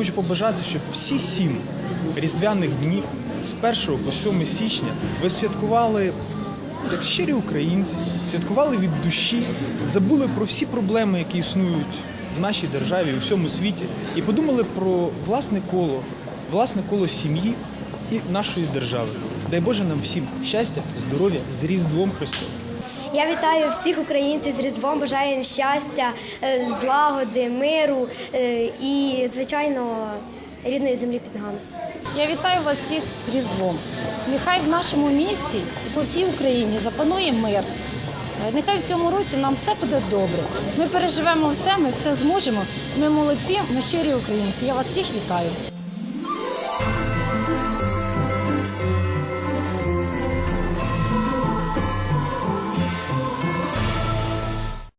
Хочу побажати, щоб всі сім різдвяних днів з 1 по 7 січня ви святкували як щирі українці, святкували від душі, забули про всі проблеми, які існують в нашій державі, у всьому світі, і подумали про власне коло, власне коло сім'ї і нашої держави. Дай Боже нам всім щастя, здоров'я з Різдвом Христовим. Я вітаю всіх українців з Різдвом, бажаю їм щастя, е, злагоди, миру е, і, звичайно, рідної землі під ногами. Я вітаю вас всіх з Різдвом. Нехай в нашому місті і по всій Україні запанує мир. Е, Нехай в цьому році нам все буде добре. Ми переживемо все, ми все зможемо. Ми молодці, ми щирі українці. Я вас всіх вітаю.